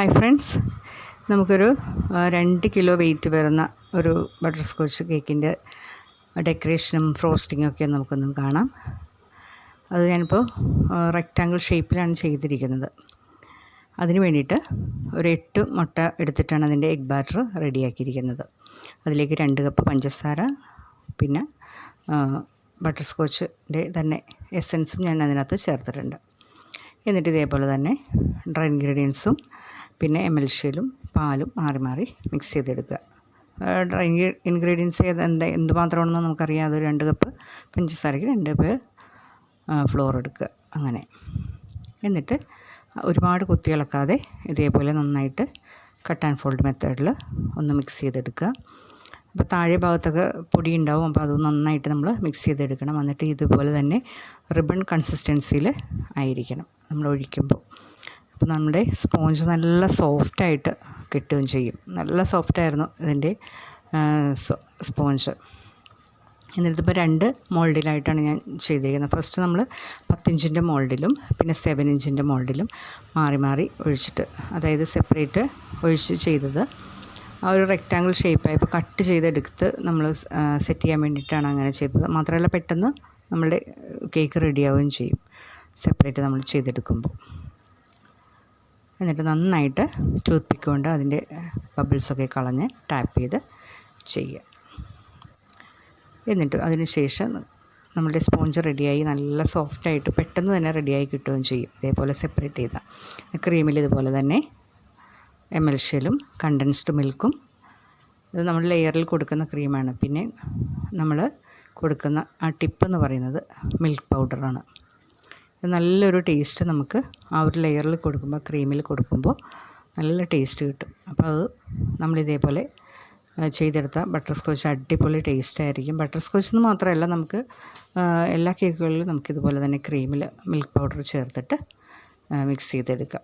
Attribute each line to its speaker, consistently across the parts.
Speaker 1: Hi friends നമുക്കൊരു രണ്ട് kilo weight വരുന്ന ഒരു ബട്ടർ സ്കോച്ച് കേക്കിന്റെ ഡെക്കറേഷനും ഫ്രോസ്റ്റിങ്ങും ഒക്കെ നമുക്കൊന്ന് കാണാം. അത് ഞാനിപ്പോൾ റെക്റ്റാങ്കിൾ ഷേപ്പിലാണ് ചെയ്തിരിക്കുന്നത്. അതിന് വേണ്ടിയിട്ട് ഒരു എട്ട് മുട്ട എടുത്തിട്ടാണ് അതിന്റെ എഗ് ബാറ്റർ റെഡിയാക്കിയിരിക്കുന്നത്. അതിലേക്ക് രണ്ട് കപ്പ് പഞ്ചസാര പിന്നെ ബട്ടർ സ്കോച്ചിന്റെ തന്നെ എസൻസും ഞാൻ അതിനകത്ത് ചേർത്തിട്ടുണ്ട്. എന്നിട്ട് ഇതേപോലെ തന്നെ ഡ്രൈ ഇൻഗ്രീഡിയൻസും പിന്നെ എമൽഷ്യലും പാലും മാറി മാറി മിക്സ് ചെയ്തെടുക്കുക. ഡ്രൈ ഇൻഗ്രീഡിയൻസ് ഏത് എന്താ എന്തുമാത്രമാണെന്ന് നമുക്കറിയാം. അത് രണ്ട് കപ്പ് പഞ്ചസാരയ്ക്ക് രണ്ട് കപ്പ് ഫ്ലോർ എടുക്കുക. അങ്ങനെ. എന്നിട്ട് ഒരുപാട് കുത്തി ഇളക്കാതെ ഇതേപോലെ നന്നായിട്ട് കട്ട് ആൻഡ് ഫോൾഡ് മെത്തേഡിൽ ഒന്ന് മിക്സ് ചെയ്തെടുക്കുക. അപ്പോൾ താഴെ ഭാഗത്തൊക്കെ പൊടി ഉണ്ടാവും. അപ്പോൾ അത് നന്നായിട്ട് നമ്മൾ മിക്സ് ചെയ്തെടുക്കണം. എന്നിട്ട് ഇതുപോലെ തന്നെ റിബൺ കൺസിസ്റ്റൻസിയിൽ ആയിരിക്കണം നമ്മൾ ഒഴിക്കുമ്പോൾ. അപ്പോൾ നമ്മുടെ സ്പോഞ്ച് നല്ല സോഫ്റ്റായിട്ട് കിട്ടുകയും ചെയ്യും. നല്ല സോഫ്റ്റായിരുന്നു ഇതിന്റെ സ്പോഞ്ച്. എന്നിട്ടിപ്പോൾ രണ്ട് മോൾഡിലായിട്ടാണ് ഞാൻ ചെയ്തിരിക്കുന്നത്. ഫസ്റ്റ് നമ്മൾ പത്തിഞ്ചിന്റെ മോൾഡിലും പിന്നെ സെവൻ ഇഞ്ചിന്റെ മോൾഡിലും മാറി മാറി ഒഴിച്ചിട്ട് അതായത് സെപ്പറേറ്റ് ഒഴിച്ച് ചെയ്തത്. ആ ഒരു റെക്റ്റാങ്കിൾ ഷേപ്പായപ്പോൾ കട്ട് ചെയ്തെടുത്ത് നമ്മൾ സെറ്റ് ചെയ്യാൻ വേണ്ടിയിട്ടാണ് അങ്ങനെ ചെയ്തത്. മാത്രമല്ല പെട്ടെന്ന് നമ്മളുടെ കേക്ക് റെഡിയാവുകയും ചെയ്യും സെപ്പറേറ്റ് നമ്മൾ ചെയ്തെടുക്കുമ്പോൾ. എന്നിട്ട് നന്നായിട്ട് ടൂത്ത് പിക്ക് കൊണ്ട് അതിന്റെ ബബിൾസൊക്കെ കളഞ്ഞ് ടാപ്പ് ചെയ്ത് ചെയ്യുക. എന്നിട്ട് അതിന് ശേഷം നമ്മുടെ സ്പോഞ്ച് റെഡിയായി നല്ല സോഫ്റ്റായിട്ട് പെട്ടെന്ന് തന്നെ റെഡിയായി കിട്ടുകയും ചെയ്യും. ഇതേപോലെ സെപ്പറേറ്റ് ചെയ്താൽ. ക്രീമിൽ ഇതുപോലെ തന്നെ എമൽഷ്യലും കണ്ടൻസ്ഡ് മിൽക്കും ഇത് നമ്മൾ ലെയറിൽ കൊടുക്കുന്ന ക്രീമാണ് പിന്നെ നമ്മൾ കൊടുക്കുന്ന ആ ടിപ്പ് എന്ന് പറയുന്നത് മിൽക്ക് പൗഡറാണ് നല്ലൊരു ടേസ്റ്റ് നമുക്ക് ആ ഒരു ലെയറിൽ കൊടുക്കുമ്പോൾ ക്രീമിൽ കൊടുക്കുമ്പോൾ നല്ല ടേസ്റ്റ് കിട്ടും. അപ്പോൾ അത് നമ്മളിതേപോലെ ചെയ്തെടുത്ത ബട്ടർ സ്കോച്ച് അടിപൊളി ടേസ്റ്റ് ആയിരിക്കും. ബട്ടർ സ്കോച്ച് എന്ന് മാത്രമല്ല നമുക്ക് എല്ലാ കേക്കുകളിലും നമുക്കിതുപോലെ തന്നെ ക്രീമിൽ മിൽക്ക് പൗഡർ ചേർത്തിട്ട് മിക്സ് ചെയ്തെടുക്കാം.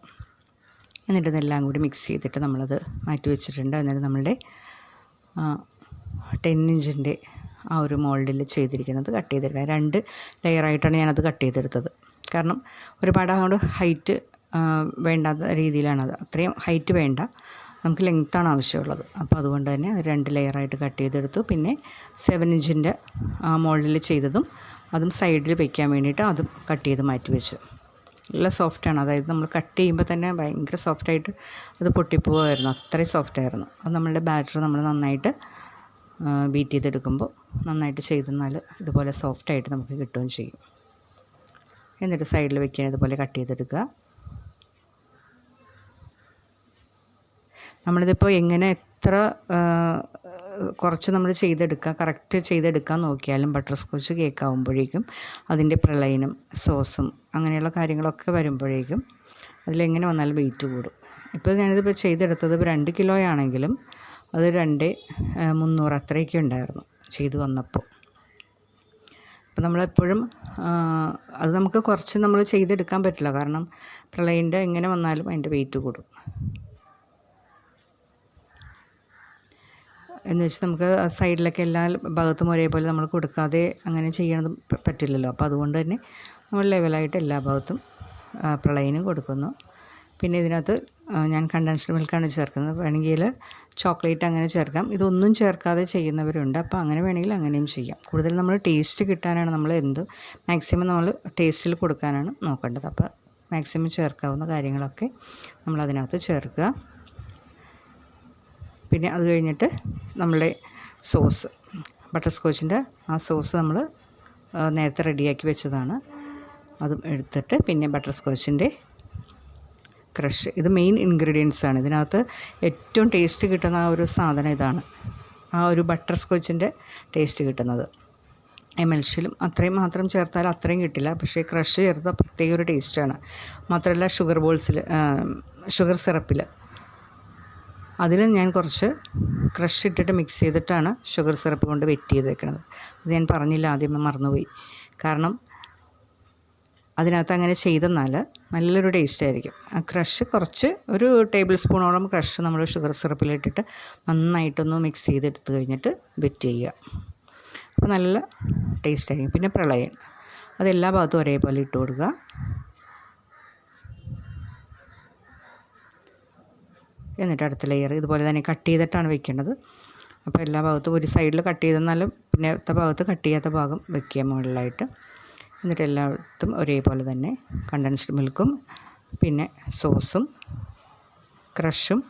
Speaker 1: എന്നിട്ട് ഇതെല്ലാം കൂടി മിക്സ് ചെയ്തിട്ട് നമ്മളത് മാറ്റി വെച്ചിട്ടുണ്ട്. എന്നിട്ട് നമ്മളുടെ ടെൻ ഇഞ്ചിന്റെ ആ ഒരു മോൾഡിൽ ചെയ്തിരിക്കുന്നത് കട്ട് ചെയ്തെടുക്കുക. രണ്ട് ലെയറായിട്ടാണ് ഞാനത് കട്ട് ചെയ്തെടുത്തത്. കാരണം ഒരുപാട് അങ്ങോട്ട് ഹൈറ്റ് വേണ്ടാത്ത രീതിയിലാണത്. അത്രയും ഹൈറ്റ് വേണ്ട. നമുക്ക് ലെങ്ത്താണ് ആവശ്യമുള്ളത്. അപ്പോൾ അതുകൊണ്ട് തന്നെ അത് രണ്ട് ലെയറായിട്ട് കട്ട് ചെയ്തെടുത്തു. പിന്നെ സെവൻ ഇഞ്ചിന്റെ മോൾഡിൽ ചെയ്തതും അതും സൈഡിൽ വയ്ക്കാൻ വേണ്ടിയിട്ട് അതും കട്ട് ചെയ്ത് മാറ്റി വെച്ചു. നല്ല സോഫ്റ്റാണ് അതായത് നമ്മൾ കട്ട് ചെയ്യുമ്പോൾ തന്നെ ഭയങ്കര സോഫ്റ്റായിട്ട് അത് പൊട്ടിപ്പോവായിരുന്നു. അത്രയും സോഫ്റ്റായിരുന്നു അത് നമ്മളുടെ ബാറ്റർ നമ്മൾ നന്നായിട്ട് ബീറ്റ് ചെയ്തെടുക്കുമ്പോൾ നന്നായിട്ട് ചെയ്തെന്നാൽ ഇതുപോലെ സോഫ്റ്റായിട്ട് നമുക്ക് കിട്ടുകയും ചെയ്യും. എന്നിട്ട് സൈഡിൽ വെക്കാൻ ഇതുപോലെ കട്ട് ചെയ്തെടുക്കുക. നമ്മളിതിപ്പോൾ എങ്ങനെ എത്ര കുറച്ച് നമ്മൾ ചെയ്തെടുക്കുക കറക്റ്റ് ചെയ്തെടുക്കാൻ നോക്കിയാലും ബട്ടർ സ്കോച്ച് കേക്ക് ആകുമ്പോഴേക്കും അതിന്റെ പ്രളയനും സോസും അങ്ങനെയുള്ള കാര്യങ്ങളൊക്കെ വരുമ്പോഴേക്കും അതിലെങ്ങനെ വന്നാലും വെയിറ്റ് കൂടും. ഇപ്പോൾ ഞാനിതിപ്പോൾ ചെയ്തെടുത്തത് രണ്ട് കിലോയാണെങ്കിലും അത് രണ്ട് മുന്നൂറ് അത്രയൊക്കെ ഉണ്ടായിരുന്നു ചെയ്തു വന്നപ്പോൾ. അപ്പോൾ നമ്മളെപ്പോഴും അത് നമുക്ക് കുറച്ച് നമ്മൾ ചെയ്തെടുക്കാൻ പറ്റില്ല. കാരണം പ്രളയന്റെ എങ്ങനെ വന്നാലും അതിന്റെ വെയിറ്റ് കൂടും. എന്ന് വെച്ച് നമുക്ക് സൈഡിലൊക്കെ എല്ലാ ഭാഗത്തും ഒരേപോലെ നമ്മൾ കൊടുക്കാതെ അങ്ങനെ ചെയ്യണത് പറ്റില്ലല്ലോ. അപ്പോൾ അതുകൊണ്ട് തന്നെ നമ്മൾ ലെവലായിട്ട് എല്ലാ ഭാഗത്തും പ്രളയനും കൊടുക്കുന്നു. പിന്നെ ഇതിനകത്ത് ഞാൻ കണ്ടൻസ്ഡ് മിൽക്കാണ് ചേർക്കുന്നത്. വേണമെങ്കിൽ ചോക്ലേറ്റ് അങ്ങനെ ചേർക്കാം. ഇതൊന്നും ചേർക്കാതെ ചെയ്യുന്നവരുണ്ട്. അപ്പോൾ അങ്ങനെ വേണമെങ്കിൽ അങ്ങനെയും ചെയ്യാം. കൂടുതൽ നമ്മൾ ടേസ്റ്റ് കിട്ടാനാണ് നമ്മൾ എന്ത് മാക്സിമം നമ്മൾ ടേസ്റ്റിൽ കൊടുക്കാനാണ് നോക്കേണ്ടത്. അപ്പോൾ മാക്സിമം ചേർക്കാവുന്ന കാര്യങ്ങളൊക്കെ നമ്മൾ അതിനകത്ത് ചേർക്കുക. പിന്നെ അത് കഴിഞ്ഞിട്ട് നമ്മളുടെ സോസ് ബട്ടർ സ്കോച്ചിന്റെ ആ സോസ് നമ്മൾ നേരത്തെ റെഡിയാക്കി വെച്ചതാണ്. അതും എടുത്തിട്ട് പിന്നെ ബട്ടർ സ്കോച്ചിന്റെ ക്രഷ്. ഇത് മെയിൻ ഇൻഗ്രീഡിയൻസ് ആണ്. ഇതിനകത്ത് ഏറ്റവും ടേസ്റ്റ് കിട്ടുന്ന ആ ഒരു സാധനം ഇതാണ്. ആ ഒരു ബട്ടർ സ്കോച്ചിന്റെ ടേസ്റ്റ് കിട്ടുന്നത്. എമൽഷിലും അത്രയും മാത്രം ചേർത്താൽ അത്രയും കിട്ടില്ല. പക്ഷേ ക്രഷ് ചേർത്താൽ പ്രത്യേക ഒരു ടേസ്റ്റാണ് മാത്രമല്ല ഷുഗർ ബോൾസിൽ ഷുഗർ സിറപ്പിൽ അതിൽ ഞാൻ കുറച്ച് ക്രഷ് ഇട്ടിട്ട് മിക്സ് ചെയ്തിട്ടാണ് ഷുഗർ സിറപ്പ് കൊണ്ട് വെറ്റ് ചെയ്തേക്കുന്നത് അത് ഞാൻ പറഞ്ഞില്ല ആദ്യമേ മറന്നുപോയി. കാരണം അതിനകത്ത് അങ്ങനെ ചെയ്തെന്നാൽ നല്ലൊരു ടേസ്റ്റ് ആയിരിക്കും ആ ക്രഷ് കുറച്ച് ഒരു ടേബിൾ സ്പൂണോളം ക്രഷ് നമ്മൾ ഷുഗർ സിറപ്പിലിട്ടിട്ട് നന്നായിട്ടൊന്ന് മിക്സ് ചെയ്തെടുത്ത് കഴിഞ്ഞിട്ട് ബെറ്റ് ചെയ്യുക. അപ്പോൾ നല്ല ടേസ്റ്റ് ആയിരിക്കും പിന്നെ പ്രളയൻ അതെല്ലാ ഭാഗത്തും ഒരേപോലെ ഇട്ട് കൊടുക്കുക. എന്നിട്ട് അടുത്ത ലെയർ ഇതുപോലെ തന്നെ കട്ട് ചെയ്തിട്ടാണ് വെക്കേണ്ടത്. അപ്പോൾ എല്ലാ ഭാഗത്തും ഒരു സൈഡിൽ കട്ട് ചെയ്തെന്നാലും പിന്നെ അടുത്ത ഭാഗത്ത് കട്ട് ചെയ്യാത്ത ഭാഗം വെക്കുക മുകളിലായിട്ട്. എന്നിട്ട് എല്ലായിടത്തും ഒരേപോലെ തന്നെ കണ്ടൻസ്ഡ് മിൽക്കും പിന്നെ സോസും ക്രഷും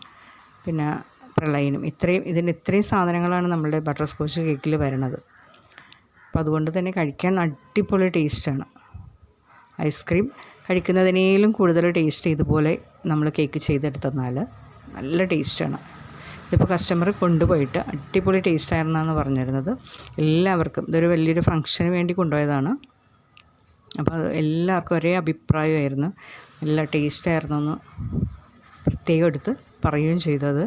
Speaker 1: പിന്നെ പ്രളയനും ഇത്രയും ഇതിന് ഇത്രയും സാധനങ്ങളാണ് നമ്മളുടെ ബട്ടർ സ്കോച്ച് കേക്കിൽ വരണത്. അപ്പോൾ അതുകൊണ്ട് തന്നെ കഴിക്കാൻ അടിപൊളി ടേസ്റ്റാണ് ഐസ്ക്രീം കഴിക്കുന്നതിനേലും കൂടുതൽ ടേസ്റ്റ് ഇതുപോലെ നമ്മൾ കേക്ക് ചെയ്തെടുത്തെന്നാൽ നല്ല ടേസ്റ്റാണ് ഇതിപ്പോൾ കസ്റ്റമർ കൊണ്ടുപോയിട്ട് അടിപൊളി ടേസ്റ്റായിരുന്നാന്ന് പറഞ്ഞിരുന്നത്. എല്ലാവർക്കും ഇതൊരു വലിയൊരു ഫംഗ്ഷന് വേണ്ടി കൊണ്ടുപോയതാണ്. അപ്പോൾ എല്ലാവർക്കും ഒരേ അഭിപ്രായമായിരുന്നു. നല്ല ടേസ്റ്റായിരുന്നു എന്ന് പ്രത്യേകം എടുത്ത് പറയുകയും ചെയ്തത്.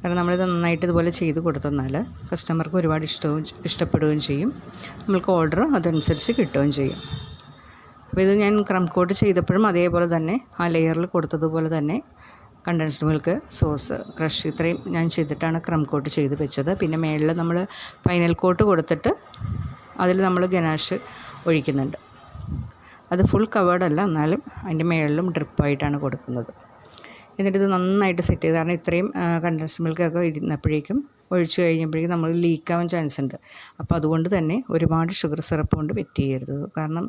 Speaker 1: കാരണം നമ്മളിത് നന്നായിട്ട് ഇതുപോലെ ചെയ്ത് കൊടുത്തെന്നാൽ കസ്റ്റമർക്ക് ഒരുപാട് ഇഷ്ടവും ഇഷ്ടപ്പെടുകയും ചെയ്യും. നമ്മൾക്ക് ഓർഡർ അതനുസരിച്ച് കിട്ടുകയും ചെയ്യും. അപ്പോൾ ഇത് ഞാൻ ക്രം കോട്ട് ചെയ്തപ്പോഴും അതേപോലെ തന്നെ ആ ലെയറിൽ കൊടുത്തതുപോലെ തന്നെ കണ്ടൻസ്ഡ് മിൽക്ക് സോസ് ക്രഷ് ഇത്രയും ഞാൻ ചെയ്തിട്ടാണ് ക്രം കോട്ട് ചെയ്ത് വെച്ചത്. പിന്നെ മേളിൽ നമ്മൾ ഫൈനൽ കോട്ട് കൊടുത്തിട്ട് അതിൽ നമ്മൾ ഗനാഷ് ഒഴിക്കുന്നുണ്ട്. അത് ഫുൾ കവേർഡ് അല്ല എന്നാലും അതിന്റെ മേളിലും ഡ്രിപ്പായിട്ടാണ് കൊടുക്കുന്നത്. എന്നിട്ട് ഇത് നന്നായിട്ട് സെറ്റ് ചെയ്ത് കാരണം ഇത്രയും കണ്ടൻസ് മിൽക്കൊക്കെ ഇരുന്നപ്പോഴേക്കും ഒഴിച്ച് കഴിഞ്ഞപ്പോഴേക്കും നമ്മൾ ലീക്കാവാൻ ചാൻസ് ഉണ്ട്. അപ്പോൾ അതുകൊണ്ട് തന്നെ ഒരുപാട് ഷുഗർ സിറപ്പ് കൊണ്ട് വെറ്റ് ചെയ്യരുത്. കാരണം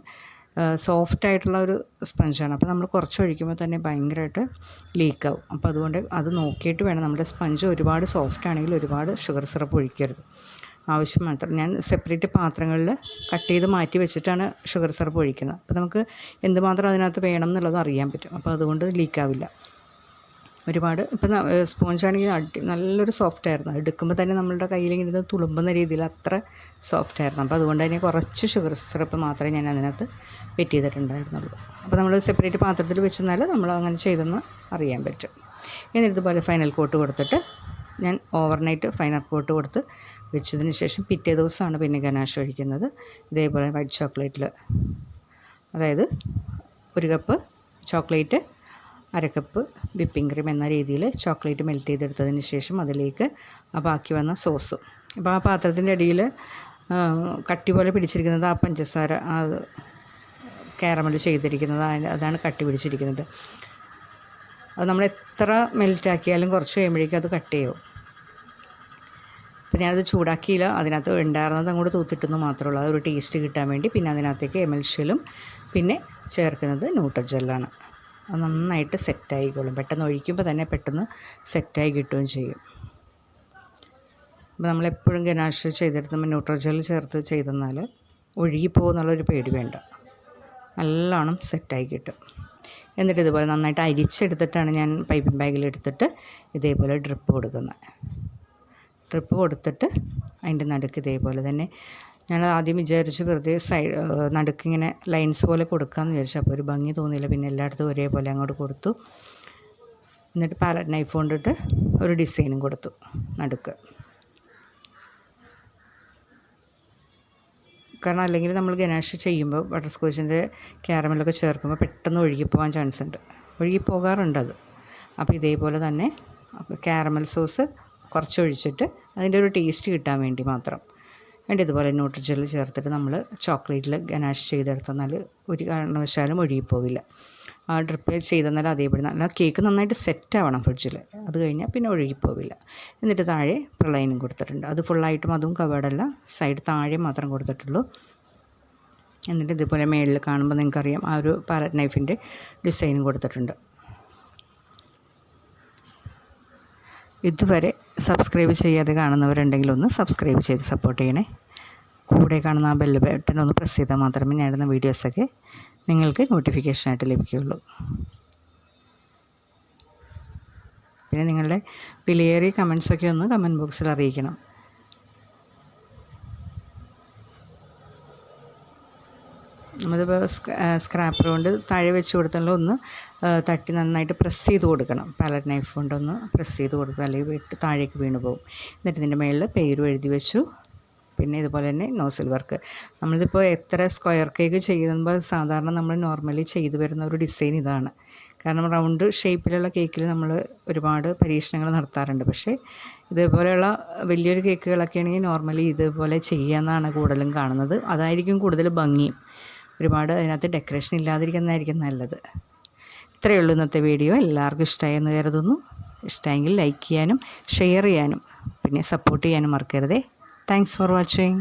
Speaker 1: സോഫ്റ്റ് ആയിട്ടുള്ള ഒരു സ്പഞ്ചാണ് അപ്പോൾ നമ്മൾ കുറച്ച് ഒഴിക്കുമ്പോൾ തന്നെ ഭയങ്കരമായിട്ട് ലീക്കാവും അപ്പോൾ അതുകൊണ്ട് അത് നോക്കിയിട്ട് വേണം. നമ്മുടെ സ്പഞ്ച് ഒരുപാട് സോഫ്റ്റ് ആണെങ്കിൽ ഒരുപാട് ഷുഗർ സിറപ്പ് ഒഴിക്കരുത്. ആവശ്യം മാത്രം. ഞാൻ സെപ്പറേറ്റ് പാത്രങ്ങളിൽ കട്ട് ചെയ്ത് മാറ്റി വെച്ചിട്ടാണ് ഷുഗർ സിറപ്പ് ഒഴിക്കുന്നത്. അപ്പോൾ നമുക്ക് എന്തുമാത്രം അതിനകത്ത് വേണം എന്നുള്ളത് അറിയാൻ പറ്റും. അപ്പോൾ അതുകൊണ്ട് ലീക്കാവില്ല ഒരുപാട് ഇപ്പം സ്പോഞ്ചാണെങ്കിൽ അടി നല്ലൊരു സോഫ്റ്റ് ആയിരുന്നു. എടുക്കുമ്പോൾ തന്നെ നമ്മളുടെ കയ്യിൽ ഇങ്ങനെ തുളുമ്പുന്ന രീതിയിൽ അത്ര സോഫ്റ്റ് ആയിരുന്നു. അപ്പോൾ അതുകൊണ്ട് തന്നെ കുറച്ച് ഷുഗർ സിറപ്പ് മാത്രമേ ഞാൻ അതിനകത്ത് വെറ്റ് ചെയ്തിട്ടുണ്ടായിരുന്നുള്ളൂ. അപ്പോൾ നമ്മൾ സെപ്പറേറ്റ് പാത്രത്തിൽ വെച്ചെന്നാൽ നമ്മൾ അങ്ങനെ ചെയ്തെന്ന് അറിയാൻ പറ്റും. എന്നിട്ട് ഇതുപോലെ ഫൈനൽ കോട്ട് കൊടുത്തിട്ട് ഞാൻ ഓവർനൈറ്റ് ഫൈനർ കോട്ട് കൊടുത്ത് വെച്ചതിന് ശേഷം പിറ്റേ ദിവസമാണ് പിന്നെ ഗനാഷ് ഒഴിക്കുന്നത്. ഇതേപോലെ വൈറ്റ് ചോക്ലേറ്റിൽ അതായത് ഒരു കപ്പ് ചോക്ലേറ്റ് അര കപ്പ് വിപ്പിംഗ് ക്രീം എന്ന രീതിയിൽ ചോക്ലേറ്റ് മെൽറ്റ് ചെയ്തെടുത്തതിന് ശേഷം അതിലേക്ക് ആ ബാക്കി വന്ന സോസ് അപ്പോൾ ആ പാത്രത്തിന്റെ അടിയിൽ കട്ടി പോലെ പിടിച്ചിരിക്കുന്നത് ആ പഞ്ചസാര ആ കാരമൽ ചെയ്തിരിക്കുന്നത് അതാണ് കട്ടി പിടിച്ചിരിക്കുന്നത്. അത് നമ്മൾ എത്ര മെൽറ്റാക്കിയാലും കുറച്ച് കഴിയുമ്പോഴേക്കും അത് കട്ട് ചെയ്യും. അപ്പോൾ ഞാനത് ചൂടാക്കിയില്ല. അതിനകത്ത് ഉണ്ടായിരുന്നത് അങ്ങോട്ട് തൂത്തിട്ടെന്ന് മാത്രമേ ഉള്ളൂ. അതൊരു ടേസ്റ്റ് കിട്ടാൻ വേണ്ടി പിന്നെ അതിനകത്തേക്ക് എമൽഷ്യലും പിന്നെ ചേർക്കുന്നത് ന്യൂട്രജെല്ലാണ്. അത് നന്നായിട്ട് സെറ്റായിക്കോളും പെട്ടെന്ന് ഒഴിക്കുമ്പോൾ തന്നെ പെട്ടെന്ന് സെറ്റായി കിട്ടുകയും ചെയ്യും. അപ്പോൾ നമ്മളെപ്പോഴും ഗനാഷ് ചെയ്തെടുത്തുമ്പോൾ ന്യൂട്രജൽ ചേർത്ത് ചെയ്തെന്നാൽ ഒഴുകിപ്പോകുന്നുള്ളൊരു പേടി വേണ്ട. നല്ലോണം സെറ്റായി കിട്ടും. എന്നിട്ട് ഇതുപോലെ നന്നായിട്ട് അരിച്ചെടുത്തിട്ടാണ് ഞാൻ പൈപ്പിംഗ് ബാഗിൽ എടുത്തിട്ട് ഇതേപോലെ ഡ്രിപ്പ് കൊടുക്കുന്നത്. ഡ്രിപ്പ് കൊടുത്തിട്ട് അതിന്റെ നടുക്ക് ഇതേപോലെ തന്നെ. ഞാൻ ആദ്യം വിചാരിച്ചു വെറുതെ സൈഡ് നടുക്കിങ്ങനെ ലൈൻസ് പോലെ കൊടുക്കാമെന്ന് വിചാരിച്ചു. അപ്പോൾ ഒരു ഭംഗി തോന്നിയില്ല. പിന്നെ എല്ലായിടത്തും ഒരേപോലെ അങ്ങോട്ട് കൊടുത്തു. എന്നിട്ട് പാലറ്റ് നൈഫ് കൊണ്ടിട്ട് ഒരു ഡിസൈനും കൊടുത്തു നടുക്ക്. കാരണം അല്ലെങ്കിൽ നമ്മൾ ഗനാഷ് ചെയ്യുമ്പോൾ ബട്ടർ സ്കോച്ചിന്റെ ക്യാരമലൊക്കെ ചേർക്കുമ്പോൾ പെട്ടെന്ന് ഒഴുകിപ്പോകാൻ ചാൻസ് ഉണ്ട്. ഒഴുകിപ്പോകാറുണ്ട് അത്. അപ്പോൾ ഇതേപോലെ തന്നെ ക്യാരമൽ സോസ് കുറച്ച് ഒഴിച്ചിട്ട് അതിന്റെ ഒരു ടേസ്റ്റ് കിട്ടാൻ വേണ്ടി മാത്രം. വേണ്ടി ഇതുപോലെ ന്യൂട്രിജൽ ചേർത്തിട്ട് നമ്മൾ ചോക്ലേറ്റിൽ ഗനാഷ് ചെയ്തെടുത്തെന്നാൽ ഒരു കാരണവശാലും ഒഴുകിപ്പോവില്ല. ആ ഡ്രിപ്പ് ചെയ്തെന്നാൽ അതേപടി നല്ല കേക്ക് നന്നായിട്ട് സെറ്റ് ആവണം ഫ്രിഡ്ജിൽ അത് കഴിഞ്ഞാൽ പിന്നെ ഒഴുകിപ്പോവില്ല. എന്നിട്ട് താഴെ പ്രളയനും കൊടുത്തിട്ടുണ്ട്. അത് ഫുള്ളായിട്ടും അതും കവേർഡല്ല സൈഡ് താഴെ മാത്രം കൊടുത്തിട്ടുള്ളൂ. എന്നിട്ട് ഇതുപോലെ മേളിൽ കാണുമ്പോൾ നിങ്ങൾക്കറിയാം ആ ഒരു പാലറ്റ് നൈഫിന്റെ ഡിസൈനും കൊടുത്തിട്ടുണ്ട്. ഇതുവരെ സബ്സ്ക്രൈബ് ചെയ്യാതെ കാണുന്നവരുണ്ടെങ്കിൽ ഒന്ന് സബ്സ്ക്രൈബ് ചെയ്ത് സപ്പോർട്ട് ചെയ്യണേ. കൂടെ കാണുന്ന ആ ബെല്ല് ബട്ടൺ ഒന്ന് പ്രസ് ചെയ്താൽ മാത്രമേ ഞാനിടുന്ന വീഡിയോസൊക്കെ നിങ്ങൾക്ക് നോട്ടിഫിക്കേഷനായിട്ട് ലഭിക്കുകയുള്ളൂ. പിന്നെ നിങ്ങളുടെ വിലയേറിയ കമൻസൊക്കെ ഒന്ന് കമന്റ് ബോക്സിൽ അറിയിക്കണം. നമ്മളിപ്പോൾ സ്ക്രാപ്പർ കൊണ്ട് താഴെ വെച്ച് കൊടുത്താലും ഒന്ന് തട്ടി നന്നായിട്ട് പ്രസ് ചെയ്ത് കൊടുക്കണം. പാലറ്റ് നൈഫ് കൊണ്ടൊന്ന് പ്രസ് ചെയ്ത് കൊടുത്താൽ അല്ലെങ്കിൽ വിട്ട് താഴേക്ക് വീണ് പോകും. എന്നിട്ട് ഇതിന്റെ മുകളിൽ പേരും എഴുതി വെച്ചു. പിന്നെ ഇതുപോലെ തന്നെ നോസിൽ വർക്ക് നമ്മളിതിപ്പോൾ എത്ര സ്ക്വയർ കേക്ക് ചെയ്യുമ്പോൾ സാധാരണ നമ്മൾ നോർമലി ചെയ്തു വരുന്ന ഒരു ഡിസൈൻ ഇതാണ്. കാരണം റൗണ്ട് ഷേപ്പിലുള്ള കേക്കിൽ നമ്മൾ ഒരുപാട് പരീക്ഷണങ്ങൾ നടത്താറുണ്ട്. പക്ഷേ ഇതേപോലെയുള്ള വലിയൊരു കേക്കുകളൊക്കെ ആണെങ്കിൽ നോർമലി ഇതുപോലെ ചെയ്യാമെന്നാണ് കൂടുതലും കാണുന്നത്. അതായിരിക്കും കൂടുതൽ ഭംഗിയും ഒരുപാട് അതിനകത്ത് ഡെക്കറേഷൻ ഇല്ലാതിരിക്കുന്നതായിരിക്കും നല്ലത്. ഇത്രയേ ഉള്ളൂ ഇന്നത്തെ വീഡിയോ എല്ലാവർക്കും ഇഷ്ടമായെന്ന് കരുതുന്നു. ഇഷ്ടമെങ്കിൽ ലൈക്ക് ചെയ്യാനും ഷെയർ ചെയ്യാനും പിന്നെ സപ്പോർട്ട് ചെയ്യാനും മറക്കരുതേ. Thanks for watching